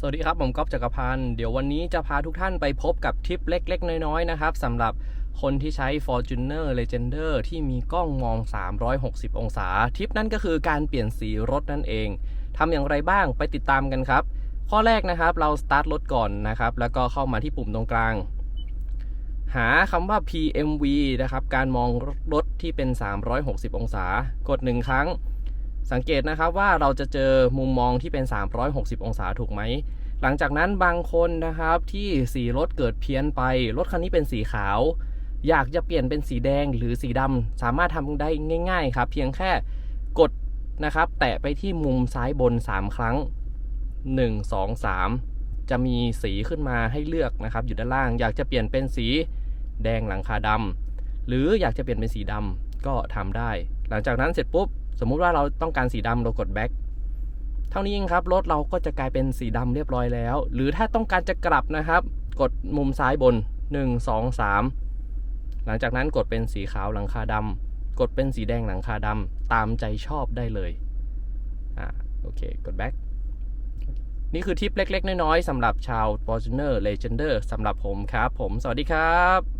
สวัสดีครับ ผมก๊อฟจักรพันธ์เดี๋ยววันนี้จะพาทุกท่านไปพบกับทริปเล็กๆ น้อยๆ นะครับสำหรับคนที่ใช้ Fortuner Legender ที่มีกล้องมอง 360 องศาทริปนั้นก็คือการเปลี่ยนสีรถนั่นเองทำอย่างไรบ้างไปติดตามกันครับ ข้อแรกนะครับเราสตาร์ทรถก่อนนะครับ แล้วก็เข้ามาที่ปุ่มตรงกลาง หาคำว่า PMV นะครับ การมองรถที่เป็น 360 องศา กด 1 ครั้ง สังเกตนะครับว่าเราจะเจอมุมมองที่เป็น 360 องศาถูกไหม หลังจากนั้นบางคนนะครับที่สีรถเกิดเพี้ยนไป รถคันนี้เป็นสีขาว อยากจะเปลี่ยนเป็นสีแดงหรือสีดำสามารถทำได้ง่าย ๆ ครับ เพียงแค่กดนะครับ แตะไปที่มุมซ้ายบน 3 ครั้ง 1 2 3 จะมีสีขึ้นมาให้เลือกนะครับ อยู่ด้านล่าง อยากจะเปลี่ยนเป็นสีแดงหลังคาดำหรืออยากจะเปลี่ยนเป็นสีดำก็ทำได้ หลังจากนั้นเสร็จปุ๊บ สมมุติว่าเราต้องการสีดำเรากด back เท่านี้เองครับรถเราก็จะกลายเป็นสีดำเรียบร้อยแล้ว หรือถ้าต้องการจะกลับนะครับ กดมุมซ้ายบน 1 2 3 หลังจากนั้นกดเป็นสีขาวหลังคาดำกดเป็นสีแดงหลังคาดำตามใจชอบได้เลยอ่าโอเคกด back นี่คือทิปเล็ก ๆ น้อย ๆสำหรับชาว Fortuner Legender สำหรับผมครับ ผม สวัสดีครับ